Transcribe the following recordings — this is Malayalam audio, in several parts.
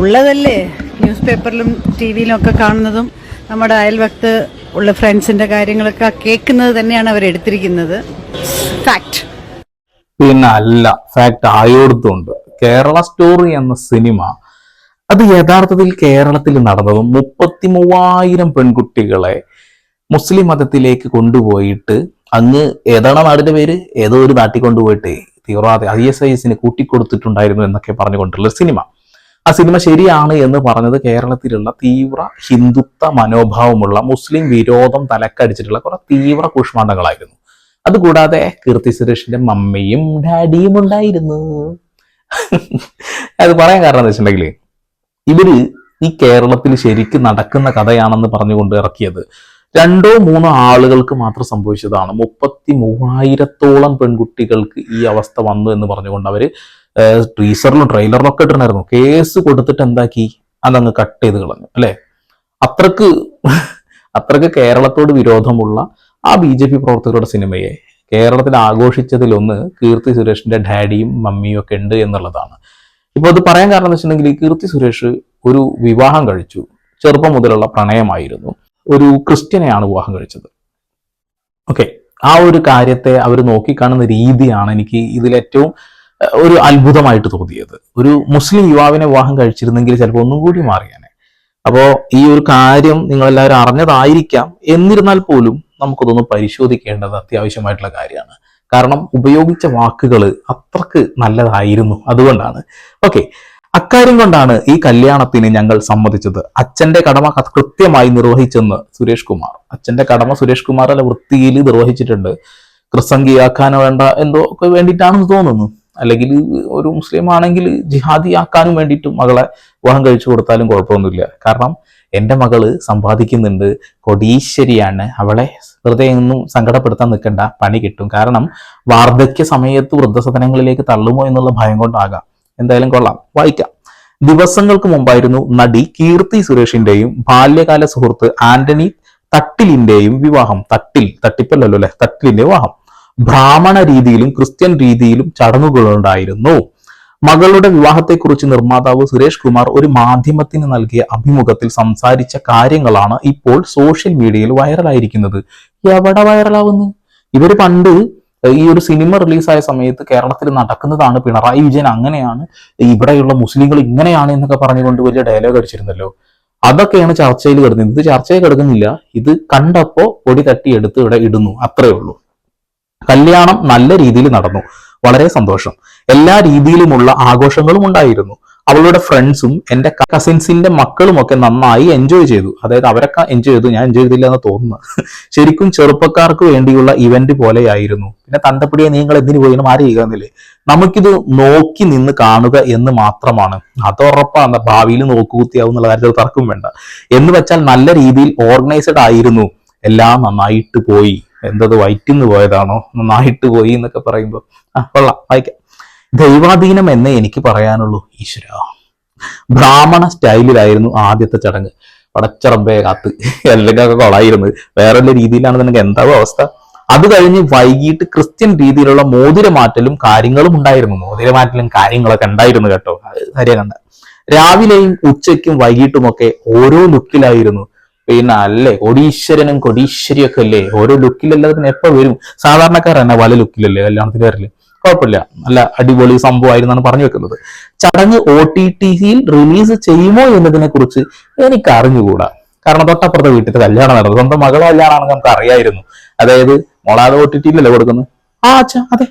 ഉള്ളതല്ലേ? ന്യൂസ് പേപ്പറിലും ടി വിയിലും ഒക്കെ കാണുന്നതും നമ്മുടെ അയൽവക്ത് ഉള്ള ഫ്രണ്ട്സിന്റെ കാര്യങ്ങളൊക്കെ കേൾക്കുന്നത് തന്നെയാണ് അവർ എടുത്തിരിക്കുന്നത്. ഫാക്ട് പിന്നെ അല്ല ഫാക്ട് ആയോടത്തുണ്ട്. കേരള സ്റ്റോറി എന്ന സിനിമ അത് യഥാർത്ഥത്തിൽ കേരളത്തിൽ നടന്നതും മുപ്പത്തി മൂവായിരം പെൺകുട്ടികളെ മുസ്ലിം മതത്തിലേക്ക് കൊണ്ടുപോയിട്ട് അങ്ങ് ഏതാണ് നാടിന്റെ പേര്? ഏതോ ഒരു നാട്ടിൽ കൊണ്ടുപോയിട്ട്. തീവ്രവാദി ഐ എസ് ഐ എസിന് കൂട്ടിക്കൊടുത്തിട്ടുണ്ടായിരുന്നു എന്നൊക്കെ പറഞ്ഞുകൊണ്ടുള്ള സിനിമ ആ സിനിമ ശരിയാണ് എന്ന് പറഞ്ഞത് കേരളത്തിലുള്ള തീവ്ര ഹിന്ദുത്വ മനോഭാവമുള്ള മുസ്ലിം വിരോധം തലക്കടിച്ചിട്ടുള്ള കുറെ തീവ്ര കൂഷ്മാണ്ഡങ്ങളായിരുന്നു അതുകൂടാതെ കീർത്തി സുരേഷിന്റെ മമ്മിയും ഡാഡിയും ഉണ്ടായിരുന്നു. അത് പറയാൻ കാരണം എന്താ വെച്ചിട്ടുണ്ടെങ്കിൽ ഇവർ ഈ കേരളത്തിൽ ശരിക്കും നടക്കുന്ന കഥയാണെന്ന് പറഞ്ഞുകൊണ്ട് ഇറക്കിയത് രണ്ടോ മൂന്നോ ആളുകൾക്ക് മാത്രം സംഭവിച്ചതാണ്. മുപ്പത്തി മൂവായിരത്തോളം പെൺകുട്ടികൾക്ക് ഈ അവസ്ഥ വന്നു എന്ന് പറഞ്ഞുകൊണ്ട് അവർ ടീസറിലും ട്രെയിലറിലും ഒക്കെ ഇട്ടിട്ടുണ്ടായിരുന്നു. കേസ് കൊടുത്തിട്ട് എന്താക്കി? അതങ്ങ് കട്ട് ചെയ്ത് കളഞ്ഞു അല്ലേ? അത്രയ്ക്ക് അത്രയ്ക്ക് കേരളത്തോട് വിരോധമുള്ള ആ ബി ജെ പി പ്രവർത്തകരുടെ സിനിമയെ കേരളത്തിൽ ആഘോഷിച്ചതിലൊന്ന് കീർത്തി സുരേഷിന്റെ ഡാഡിയും മമ്മിയും ഒക്കെ ഉണ്ട് എന്നുള്ളതാണ്. ഇപ്പൊ അത് പറയാൻ കാരണം എന്ന് വെച്ചിട്ടുണ്ടെങ്കിൽ കീർത്തി സുരേഷ് ഒരു വിവാഹം കഴിച്ചു. ചെറുപ്പം മുതലുള്ള പ്രണയമായിരുന്നു. ഒരു ക്രിസ്ത്യനെയാണ് വിവാഹം കഴിച്ചത്. ഓക്കെ ആ ഒരു കാര്യത്തെ അവർ നോക്കിക്കാണുന്ന രീതിയാണ് എനിക്ക് ഇതിലേറ്റവും ഒരു അത്ഭുതമായിട്ട് തോന്നിയത്. ഒരു മുസ്ലിം യുവാവിനെ വിവാഹം കഴിച്ചിരുന്നെങ്കിൽ ചിലപ്പോൾ ഒന്നും കൂടി മാറിയാനെ. അപ്പോ ഈ ഒരു കാര്യം നിങ്ങൾ എല്ലാവരും അറിഞ്ഞതായിരിക്കാം. എന്നിരുന്നാൽ പോലും നമുക്കതൊന്ന് പരിശോധിക്കേണ്ടത് അത്യാവശ്യമായിട്ടുള്ള കാര്യമാണ്. കാരണം ഉപയോഗിച്ച വാക്കുകൾ അത്രയ്ക്ക് നല്ലതായിരുന്നു അതുകൊണ്ടാണ്. ഓക്കെ. അക്കാര്യം കൊണ്ടാണ് ഈ കല്യാണത്തിന് ഞങ്ങൾ സമ്മതിച്ചത്. അച്ഛന്റെ കടമ കൃത്യമായി നിർവഹിച്ചെന്ന് സുരേഷ് കുമാർ. അച്ഛന്റെ കടമ സുരേഷ് കുമാർ അല്ല വൃത്തിയിൽ നിർവഹിച്ചിട്ടുണ്ട്. ക്രിസംഗിയാക്കാൻ വേണ്ട എന്തോ ഒക്കെ വേണ്ടിയിട്ടാണെന്ന് തോന്നുന്നു. അല്ലെങ്കിൽ ഒരു മുസ്ലിം ആണെങ്കിൽ ജിഹാദി ആക്കാനും വേണ്ടിയിട്ട് മകളെ വിവാഹം കഴിച്ചു കൊടുത്താലും കുഴപ്പമൊന്നുമില്ല. കാരണം എന്റെ മകൾ സമ്പാദിക്കുന്നുണ്ട് കൊടീശ്വരിയാണ്. അവളെ വെറുതെ ഒന്നും സങ്കടപ്പെടുത്താൻ നിൽക്കേണ്ട പണി കിട്ടും. കാരണം വാർദ്ധക്യ സമയത്ത് വൃദ്ധസദനങ്ങളിലേക്ക് തള്ളുമോ എന്നുള്ള ഭയം കൊണ്ടാകാം. എന്തായാലും കൊള്ളാം. വായിക്കാം. ദിവസങ്ങൾക്ക് മുമ്പായിരുന്നു നടി കീർത്തി സുരേഷിന്റെയും ബാല്യകാല സുഹൃത്ത് ആന്റണി തട്ടിലിന്റെയും വിവാഹം. തട്ടിൽ തട്ടിപ്പല്ലല്ലോ അല്ലെ? തട്ടിലിന്റെ വിവാഹം. ബ്രാഹ്മണ രീതിയിലും ക്രിസ്ത്യൻ രീതിയിലും ചടങ്ങുകളുണ്ടായിരുന്നു. മകളുടെ വിവാഹത്തെക്കുറിച്ച് നിർമ്മാതാവ് സുരേഷ് കുമാർ ഒരു മാധ്യമത്തിന് നൽകിയ അഭിമുഖത്തിൽ സംസാരിച്ച കാര്യങ്ങളാണ് ഇപ്പോൾ സോഷ്യൽ മീഡിയയിൽ വൈറലായിരിക്കുന്നത്. എവിടെ വൈറലാവുന്നു? ഇവർ പണ്ട് ഈ ഒരു സിനിമ റിലീസായ സമയത്ത് കേരളത്തിൽ നടക്കുന്നതാണ് പിണറായി വിജയൻ അങ്ങനെയാണ് ഇവിടെയുള്ള മുസ്ലിങ്ങൾ ഇങ്ങനെയാണ് എന്നൊക്കെ പറഞ്ഞുകൊണ്ട് വലിയ ഡയലോഗ് അടിച്ചിരുന്നല്ലോ. അതൊക്കെയാണ് ചർച്ചയിൽ കിടക്കുന്നത് ഇത് ചർച്ചയിൽ കിടക്കുന്നില്ല. ഇത് കണ്ടപ്പോ പൊടി തട്ടിയെടുത്ത് ഇവിടെ ഇടുന്നു. അത്രേ ഉള്ളൂ. കല്യാണം നല്ല രീതിയിൽ നടന്നു. വളരെ സന്തോഷം. എല്ലാ രീതിയിലുമുള്ള ആഘോഷങ്ങളും ഉണ്ടായിരുന്നു. അവളുടെ ഫ്രണ്ട്സും എന്റെ കസിൻസിന്റെ മക്കളുമൊക്കെ നന്നായി എൻജോയ് ചെയ്തു. അതായത് അവരൊക്കെ എൻജോയ് ചെയ്തു. ഞാൻ എൻജോയ് ചെയ്തില്ല എന്ന് തോന്നുന്നു. ശരിക്കും ചെറുപ്പക്കാർക്ക് വേണ്ടിയുള്ള ഇവന്റ് പോലെയായിരുന്നു. പിന്നെ തന്തപ്പിടിയെ നിങ്ങൾ എന്തിനു പോയി ആരും ചെയ്യുന്നില്ലേ നമുക്കിത് നോക്കി നിന്ന് കാണുക എന്ന് മാത്രമാണ്. അത് ഉറപ്പാണ്. ഭാവിയിൽ നോക്കുകുത്തിയാവും എന്നുള്ള കാര്യത്തിൽ തർക്കം വേണ്ട. എന്ന് വെച്ചാൽ നല്ല രീതിയിൽ ഓർഗനൈസ്ഡ് ആയിരുന്നു. എല്ലാം നന്നായിട്ട് പോയി. എന്തത് വയറ്റിന്ന് പോയതാണോ? നന്നായിട്ട് പോയി എന്നൊക്കെ പറയുമ്പോൾ ആ കൊള്ളാം വായിക്കാം. ദൈവാധീനം എന്നേ എനിക്ക് പറയാനുള്ളൂ ഈശ്വര. ബ്രാഹ്മണ സ്റ്റൈലിലായിരുന്നു ആദ്യത്തെ ചടങ്ങ്. പടച്ചറബേ കാത്ത്. എല്ലാം കൊളായിരുന്നു. വേറെ രീതിയിലാണ് നിനക്ക് എന്താവും അവസ്ഥ? അത് കഴിഞ്ഞ് വൈകിട്ട് ക്രിസ്ത്യൻ രീതിയിലുള്ള മോതിരമാറ്റലും കാര്യങ്ങളും ഉണ്ടായിരുന്നു. മോതിരമാറ്റലും കാര്യങ്ങളൊക്കെ ഉണ്ടായിരുന്നു കേട്ടോ. കാര്യ കണ്ട. രാവിലെയും ഉച്ചയ്ക്കും വൈകിട്ടുമൊക്കെ ഓരോ ലുക്കിലായിരുന്നു. പിന്നെ അല്ലേ? കൊടീശ്വരനും കൊടീശ്വരിയൊക്കെ അല്ലേ? ഓരോ ലുക്കിലല്ലാതെ എപ്പോ വരും? സാധാരണക്കാരാണ് പല ലുക്കിലല്ലേ കല്യാണത്തിന് വരൽ കുഴപ്പമില്ല. നല്ല അടിപൊളി സംഭവമായിരുന്നാണ് പറഞ്ഞു വെക്കുന്നത്. ചടങ്ങ് ഒ ടി ടിയിൽ റിലീസ് ചെയ്യുമോ എന്നതിനെ കുറിച്ച് എനിക്ക് അറിഞ്ഞുകൂടാ കാരണം തൊട്ടപ്പുറത്തെ വീട്ടിൽ കല്യാണം നടന്നത് സ്വന്തം മകളെ കല്യാണമാണെന്ന് നമുക്ക് അറിയായിരുന്നു അതായത് മോളാതെ ഒ ടി ടിയിലല്ലേ കൊടുക്കുന്നത്? ആ അച്ഛാ അതെ.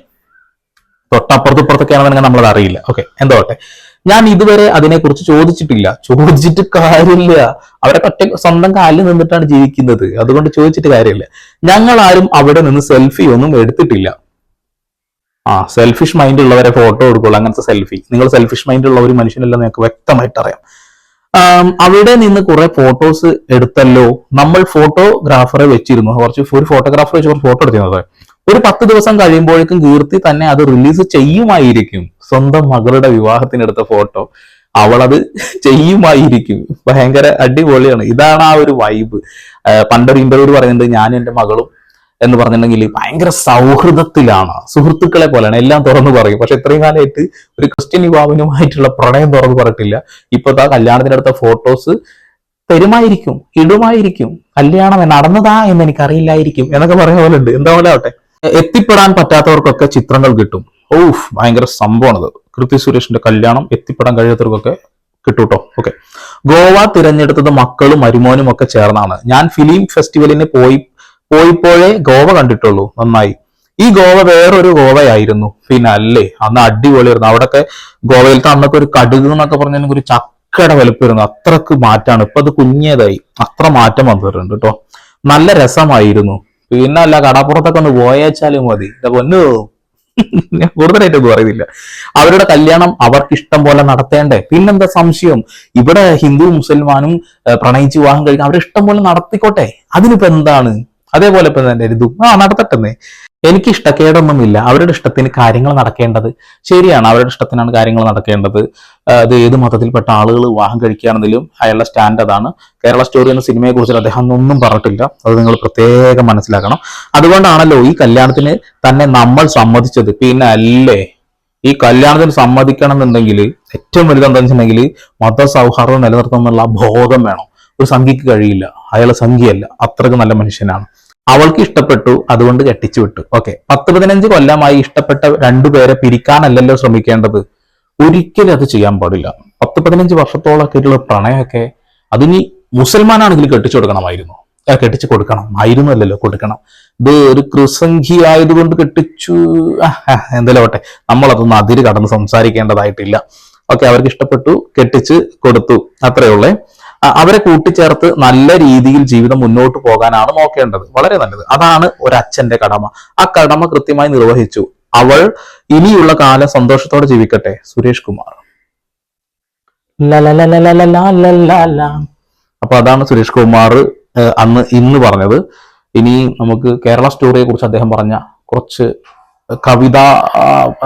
തൊട്ടപ്പുറത്ത് ഇപ്പുറത്തൊക്കെയാണെന്ന് നമ്മളത് അറിയില്ല. ഓക്കെ എന്തോട്ടെ ഞാൻ ഇതുവരെ അതിനെക്കുറിച്ച് ചോദിച്ചിട്ടില്ല. ചോദിച്ചിട്ട് കാര്യമില്ല. അവരെ ഒറ്റ സ്വന്തം കാലിൽ നിന്നിട്ടാണ് ജീവിക്കുന്നത്. അതുകൊണ്ട് ചോദിച്ചിട്ട് കാര്യമില്ല. ഞങ്ങൾ ആരും അവിടെ നിന്ന് സെൽഫി ഒന്നും എടുത്തിട്ടില്ല. ആ സെൽഫിഷ് മൈൻഡ് ഉള്ളവരെ ഫോട്ടോ എടുക്കുള്ളൂ. അങ്ങനത്തെ സെൽഫി നിങ്ങൾ സെൽഫിഷ് മൈൻഡ് ഉള്ള ഒരു മനുഷ്യനല്ലെന്ന് നിങ്ങൾക്ക് വ്യക്തമായിട്ട് അറിയാം. അവിടെ നിന്ന് കുറെ ഫോട്ടോസ് എടുത്തല്ലോ. നമ്മൾ ഫോട്ടോഗ്രാഫറെ വെച്ചിരുന്നു. കുറച്ച് ഒരു ഫോട്ടോഗ്രാഫർ വെച്ച് കുറച്ച് ഫോട്ടോ എടുത്തിരുന്നത് ഒരു പത്ത് ദിവസം കഴിയുമ്പോഴേക്കും കീർത്തി തന്നെ അത് റിലീസ് ചെയ്യുമായിരിക്കും. സ്വന്തം മകളുടെ വിവാഹത്തിനെടുത്ത ഫോട്ടോ അവളത് ചെയ്യുമായിരിക്കും. ഭയങ്കര അടിപൊളിയാണ്. ഇതാണ് ആ ഒരു വൈബ് പണ്ടൊരു ഇന്റർവ്യൂ പറയുന്നുണ്ട് ഞാനും എന്റെ മകളും എന്ന് പറഞ്ഞിട്ടുണ്ടെങ്കിൽ ഭയങ്കര സൗഹൃദത്തിലാണ്. സുഹൃത്തുക്കളെ പോലെയാണ്. എല്ലാം തുറന്നു പറയും. പക്ഷെ ഇത്രയും കാലമായിട്ട് ഒരു ക്രിസ്ത്യൻ യുവാവിനുമായിട്ടുള്ള പ്രണയം തുറന്നു പറഞ്ഞിട്ടില്ല. ഇപ്പോഴത്തെ ആ കല്യാണത്തിനടുത്ത ഫോട്ടോസ് തരുമായിരിക്കും ഇടുമായിരിക്കും. കല്യാണം നടന്നതാ എന്ന് അറിയില്ലായിരിക്കും എന്നൊക്കെ പറയുന്ന പോലെ ഉണ്ട്. എന്താ പോലെ ആവട്ടെ? എത്തിപ്പെടാൻ പറ്റാത്തവർക്കൊക്കെ ചിത്രങ്ങൾ കിട്ടും. ഓഫ് ഭയങ്കര സംഭവമാണത് കൃതി സുരേഷിന്റെ കല്യാണം എത്തിപ്പെടാൻ കഴിയാത്തവർക്കൊക്കെ കിട്ടൂട്ടോ? കേട്ടോ ഓക്കെ ഗോവ തിരഞ്ഞെടുത്തത് മക്കളും മരുമോനും ഒക്കെ ചേർന്നാണ്. ഞാൻ ഫിലിം ഫെസ്റ്റിവലിന് പോയി പോയിപ്പോഴേ ഗോവ കണ്ടിട്ടുള്ളൂ നന്നായി. ഈ ഗോവ വേറൊരു ഗോവയായിരുന്നു പിന്നെ അല്ലേ അന്ന് അടിപൊളിയായിരുന്നു. അവിടെയൊക്കെ ഗോവയിലത്തെ അന്നൊക്കെ ഒരു കടുക് എന്നൊക്കെ പറഞ്ഞാൽ ഒരു ചക്കയുടെ വലുപ്പമായിരുന്നു. അത്രയ്ക്ക് മാറ്റാണ് ഇപ്പൊ അത് കുഞ്ഞേതായി. അത്ര മാറ്റം വന്നിട്ടുണ്ട് കേട്ടോ. നല്ല രസമായിരുന്നു. പിന്നെ അല്ല കടപ്പുറത്തൊക്കെ ഒന്ന് പോയേച്ചാലും മതി. പൊന്നു? ഞാൻ കൂടുതലായിട്ടൊന്നും പറയുന്നില്ല. അവരുടെ കല്യാണം അവർക്ക് ഇഷ്ടം പോലെ നടത്തേണ്ടേ. പിന്നെന്താ സംശയം? ഇവിടെ ഹിന്ദു മുസൽമാനും പ്രണയിച്ച് വിവാഹം കഴിക്കാൻ അവരുടെ ഇഷ്ടം പോലെ നടത്തിക്കോട്ടെ. അതിനിപ്പോ എന്താണ്? അതേപോലെ ഇപ്പൊ തന്നെ ഇതും ആ നടത്തട്ടെന്നേ. എനിക്ക് ഇഷ്ടക്കേടൊന്നും ഇല്ല അവരുടെ ഇഷ്ടത്തിന് കാര്യങ്ങൾ നടക്കേണ്ടത് ശരിയാണ്. അവരുടെ ഇഷ്ടത്തിനാണ് കാര്യങ്ങൾ നടക്കേണ്ടത്. അത് ഏത് മതത്തിൽപ്പെട്ട ആളുകൾ വിവാഹം കഴിക്കുകയാണെങ്കിലും അയാളുടെ സ്റ്റാൻഡ് അതാണ്. കേരള സ്റ്റോറി എന്ന സിനിമയെ കുറിച്ച് അദ്ദേഹം ഒന്നും പറഞ്ഞിട്ടില്ല. അത് നിങ്ങൾ പ്രത്യേകം മനസ്സിലാക്കണം. അതുകൊണ്ടാണല്ലോ ഈ കല്യാണത്തിന് തന്നെ നമ്മൾ സമ്മതിച്ചത്. പിന്നെ അല്ലേ ഈ കല്യാണത്തിന് സമ്മതിക്കണം എന്നുണ്ടെങ്കിൽ ഏറ്റവും വലുത് എന്താണെന്ന് വെച്ചിട്ടുണ്ടെങ്കിൽ മതസൗഹാർദ്ദം നിലനിർത്തുന്നുള്ള ബോധം വേണം. ഒരു സംഖ്യക്ക് കഴിയില്ല. അയാൾ സംഖ്യയല്ല. അത്രയ്ക്ക് നല്ല മനുഷ്യനാണ്. അവൾക്ക് ഇഷ്ടപ്പെട്ടു അതുകൊണ്ട് കെട്ടിച്ചു വിട്ടു. ഓക്കെ പത്ത് പതിനഞ്ച് കൊല്ലമായി ഇഷ്ടപ്പെട്ട രണ്ടുപേരെ പിരിക്കാനല്ലല്ലോ ശ്രമിക്കേണ്ടത്. ഒരിക്കലും അത് ചെയ്യാൻ പാടില്ല. പത്ത് പതിനഞ്ച് വർഷത്തോളൊക്കെ ആയിട്ടുള്ള പ്രണയമൊക്കെ അതിനി മുസൽമാനാണെങ്കിൽ കെട്ടിച്ചു കൊടുക്കണമായിരുന്നു. കെട്ടിച്ചു കൊടുക്കണം. ആയിരുന്നു അല്ലല്ലോ കൊടുക്കണം. ഇത് ഒരു കൃസംഖി ആയതുകൊണ്ട് കെട്ടിച്ചു എന്തായാലും ആവട്ടെ. നമ്മളതൊന്നും അതിര് കടന്ന് സംസാരിക്കേണ്ടതായിട്ടില്ല. ഓക്കെ അവർക്ക് ഇഷ്ടപ്പെട്ടു കെട്ടിച്ച് കൊടുത്തു. അത്രേ ഉള്ളേ. ആ, അവരെ കൂട്ടിച്ചേർത്ത് നല്ല രീതിയിൽ ജീവിതം മുന്നോട്ട് പോകാനാണ് നോക്കേണ്ടത്. വളരെ നല്ലത്. അതാണ് ഒരച്ഛന്റെ കടമ. ആ കടമ കൃത്യമായി നിർവഹിച്ചു. അവൾ ഇനിയുള്ള കാലം സന്തോഷത്തോടെ ജീവിക്കട്ടെ. സുരേഷ് കുമാർ. അപ്പൊ അതാണ് സുരേഷ് കുമാർ അന്ന് ഇന്ന് പറഞ്ഞത്. ഇനി നമുക്ക് കേരള സ്റ്റോറിയെ കുറിച്ച് അദ്ദേഹം പറഞ്ഞ കുറച്ച് കവിത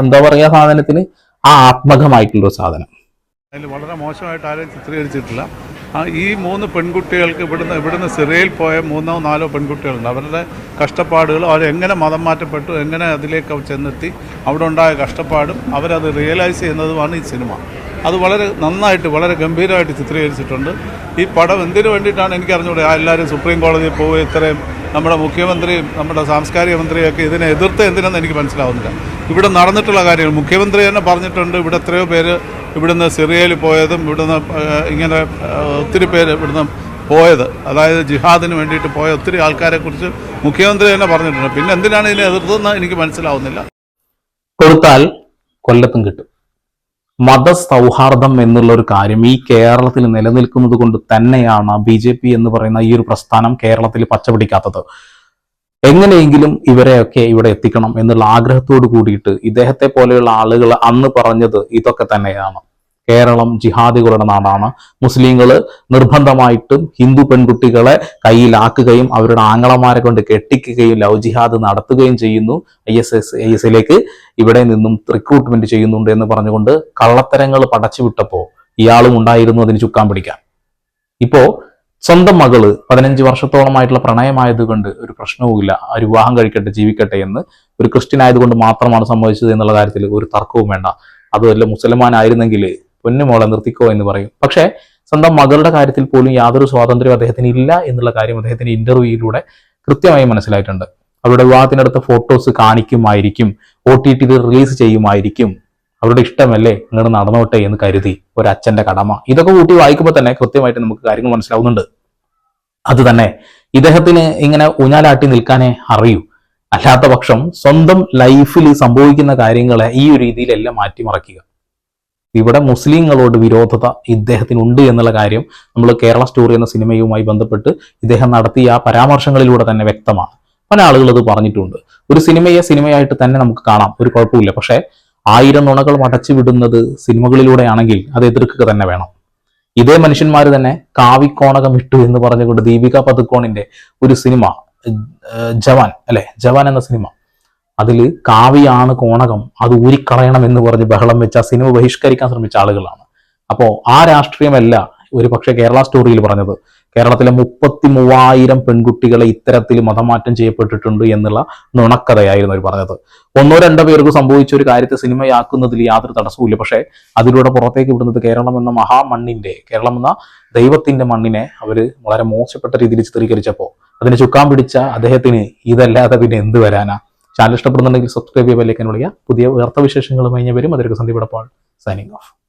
എന്താ പറയുക സാധനത്തിന്? ആ ആത്മകമായിട്ടുള്ള ഒരു സാധനം. അതിൽ വളരെ മോശമായിട്ട് ആരെയും ചിത്രീകരിച്ചിട്ടില്ല. ഈ മൂന്ന് പെൺകുട്ടികൾക്ക് ഇവിടുന്ന് ഇവിടുന്ന് സിറിയയിൽ പോയ മൂന്നോ നാലോ പെൺകുട്ടികളുണ്ട്. അവരുടെ കഷ്ടപ്പാടുകൾ അവരെങ്ങനെ മതം മാറ്റപ്പെട്ടു എങ്ങനെ അതിലേക്ക് ചെന്നെത്തി അവിടെ ഉണ്ടായ കഷ്ടപ്പാടും അവരത് റിയലൈസ് ചെയ്യുന്നതുമാണ് ഈ സിനിമ. അത് വളരെ നന്നായിട്ട് വളരെ ഗംഭീരമായിട്ട് ചിത്രീകരിച്ചിട്ടുണ്ട്. ഈ പടം എന്തിനു വേണ്ടിയിട്ടാണ് എനിക്ക് അറിഞ്ഞൂടെ ആ എല്ലാവരും സുപ്രീം കോടതിയിൽ പോവുക ഇത്രയും നമ്മുടെ മുഖ്യമന്ത്രിയും നമ്മുടെ സാംസ്കാരിക മന്ത്രിയൊക്കെ ഇതിനെ എതിർത്ത് എന്തിനെന്ന് എനിക്ക് മനസ്സിലാവുന്നില്ല. ഇവിടെ നടന്നിട്ടുള്ള കാര്യങ്ങൾ മുഖ്യമന്ത്രി തന്നെ പറഞ്ഞിട്ടുണ്ട്. ഇവിടെ എത്രയോ പേര് ഇവിടുന്ന് സിറിയയിൽ പോയതും ഇവിടുന്ന് ഇങ്ങനെ ഒത്തിരി പേര് ഇവിടുന്ന് പോയത്. അതായത് ജിഹാദിന് വേണ്ടിയിട്ട് പോയ ഒത്തിരി ആൾക്കാരെക്കുറിച്ച് മുഖ്യമന്ത്രി തന്നെ പറഞ്ഞിട്ടുണ്ട്. പിന്നെ എന്തിനാണ് ഇതിനെ എതിർത്തതെന്ന് എനിക്ക് മനസ്സിലാവുന്നില്ല. കൊടുത്താൽ കൊല്ലത്തും കിട്ടും. മതസൗഹാർദ്ദം എന്നുള്ള ഒരു കാര്യം ഈ കേരളത്തിൽ നിലനിൽക്കുന്നത് കൊണ്ട് തന്നെയാണ് ബി ജെ പി എന്ന് പറയുന്ന ഈ ഒരു പ്രസ്ഥാനം കേരളത്തിൽ പച്ചപിടിക്കാത്തത്. എങ്ങനെയെങ്കിലും ഇവരെയൊക്കെ ഇവിടെ എത്തിക്കണം എന്നുള്ള ആഗ്രഹത്തോട് കൂടിയിട്ട് ഇദ്ദേഹത്തെ പോലെയുള്ള ആളുകൾ അന്ന് പറഞ്ഞത് ഇതൊക്കെ തന്നെയാണ്. കേരളം ജിഹാദികളുടെ നാടാണ്. മുസ്ലിങ്ങൾ നിർബന്ധമായിട്ടും ഹിന്ദു പെൺകുട്ടികളെ കയ്യിലാക്കുകയും അവരുടെ ആങ്ങളമാരെ കൊണ്ട് കെട്ടിക്കുകയും ലവ് ജിഹാദ് നടത്തുകയും ചെയ്യുന്നു. I S S I S ഇവിടെ നിന്നും റിക്രൂട്ട്മെന്റ് ചെയ്യുന്നുണ്ട് എന്ന് പറഞ്ഞുകൊണ്ട് കള്ളത്തരങ്ങൾ പടച്ചു വിട്ടപ്പോ ഇയാളും ഉണ്ടായിരുന്നു. അതിന് ചുക്കാൻ പിടിക്കാൻ. ഇപ്പോ സ്വന്തം മകൾ പതിനഞ്ച് വർഷത്തോളമായിട്ടുള്ള പ്രണയമായതുകൊണ്ട് ഒരു പ്രശ്നവുമില്ല ആ വിവാഹം കഴിക്കട്ടെ ജീവിക്കട്ടെ എന്ന് ഒരു ക്രിസ്ത്യൻ ആയതുകൊണ്ട് മാത്രമാണ് സംഭവിച്ചത് എന്നുള്ള കാര്യത്തിൽ ഒരു തർക്കവും വേണ്ട. അതുമല്ല മുസൽമാൻ ആയിരുന്നെങ്കിൽ പൊന്നുമോളെ നിർത്തിക്കോ എന്ന് പറയും. പക്ഷേ സ്വന്തം മകളുടെ കാര്യത്തിൽ പോലും യാതൊരു സ്വാതന്ത്ര്യം അദ്ദേഹത്തിന് ഇല്ല എന്നുള്ള കാര്യം അദ്ദേഹത്തിന്റെ ഇന്റർവ്യൂയിലൂടെ കൃത്യമായി മനസ്സിലായിട്ടുണ്ട്. അവരുടെ വിവാഹത്തിനടുത്ത ഫോട്ടോസ് കാണിക്കുമായിരിക്കും ഒ ടി ടിയിൽ റിലീസ് ചെയ്യുമായിരിക്കും. അവരുടെ ഇഷ്ടമല്ലേ? ഇങ്ങനെ നടന്നോട്ടെ എന്ന് കരുതി ഒരു അച്ഛന്റെ കടമ. ഇതൊക്കെ കൂട്ടി വായിക്കുമ്പോൾ തന്നെ കൃത്യമായിട്ട് നമുക്ക് കാര്യങ്ങൾ മനസ്സിലാവുന്നുണ്ട്. അത് തന്നെ ഇദ്ദേഹത്തിന് ഇങ്ങനെ ഊഞ്ഞാലാട്ടി നിൽക്കാനേ അറിയൂ. അല്ലാത്ത പക്ഷം സ്വന്തം ലൈഫിൽ സംഭവിക്കുന്ന കാര്യങ്ങളെ ഈ ഒരു രീതിയിലെല്ലാം മാറ്റിമറക്കുക. ഇവിടെ മുസ്ലിങ്ങളോട് വിരോധത ഇദ്ദേഹത്തിനുണ്ട് എന്നുള്ള കാര്യം നമ്മൾ കേരള സ്റ്റോറി എന്ന സിനിമയുമായി ബന്ധപ്പെട്ട് ഇദ്ദേഹം നടത്തിയ ആ പരാമർശങ്ങളിലൂടെ തന്നെ വ്യക്തമാണ്. പല ആളുകൾ അത് പറഞ്ഞിട്ടുണ്ട്. ഒരു സിനിമയെ സിനിമയായിട്ട് തന്നെ നമുക്ക് കാണാം. ഒരു കുഴപ്പമില്ല. പക്ഷേ ആയിരം നുണകൾ മടച്ചു വിടുന്നത് സിനിമകളിലൂടെയാണെങ്കിൽ അത് എതിർക്കുക തന്നെ വേണം. ഇതേ മനുഷ്യന്മാർ തന്നെ കാവിക്കോണകം ഇട്ടു എന്ന് പറഞ്ഞുകൊണ്ട് ദീപിക പതുക്കോണിന്റെ ഒരു സിനിമ ജവാൻ അല്ലെ? ജവാൻ എന്ന സിനിമ അതിൽ കാവിയാണ് കോണകം. അത് ഊരിക്കളയണം എന്ന് പറഞ്ഞ് ബഹളം വെച്ച ആ സിനിമ ബഹിഷ്കരിക്കാൻ ശ്രമിച്ച ആളുകളാണ്. അപ്പോൾ ആ രാഷ്ട്രീയമല്ല ഒരു പക്ഷേ കേരള സ്റ്റോറിയിൽ പറഞ്ഞത്. കേരളത്തിലെ മുപ്പത്തി മൂവായിരം പെൺകുട്ടികളെ ഇത്തരത്തിൽ മതമാറ്റം ചെയ്യപ്പെട്ടിട്ടുണ്ട് എന്നുള്ള നുണക്കഥയായിരുന്നു അവർ പറഞ്ഞത്. ഒന്നോ രണ്ടോ പേർക്ക് സംഭവിച്ച ഒരു കാര്യത്തെ സിനിമയാക്കുന്നതിൽ യാതൊരു തടസ്സവുമില്ല പക്ഷേ അതിലൂടെ പുറത്തേക്ക് വിടുന്നത് കേരളം എന്ന മഹാമണ്ണിന്റെ കേരളം എന്ന ദൈവത്തിന്റെ മണ്ണിനെ അവർ വളരെ മോശപ്പെട്ട രീതിയിൽ ചിത്രീകരിച്ചപ്പോൾ അതിനെ ചുക്കാൻ പിടിച്ച അദ്ദേഹത്തിന് ഇതല്ലാതെ പിന്നെ എന്ത് വരാനാ? ചാനൽ ഇഷ്ടപ്പെടുന്നുണ്ടെങ്കിൽ സബ്സ്ക്രൈബ് ചെയ്യാൻ വിളിക്കുക. പുതിയ വാർത്താ വിശേഷങ്ങളുമായി ഞാൻ വരും. അതിലേക്ക് സന്ദീപ് സൈനിങ് ഓഫ്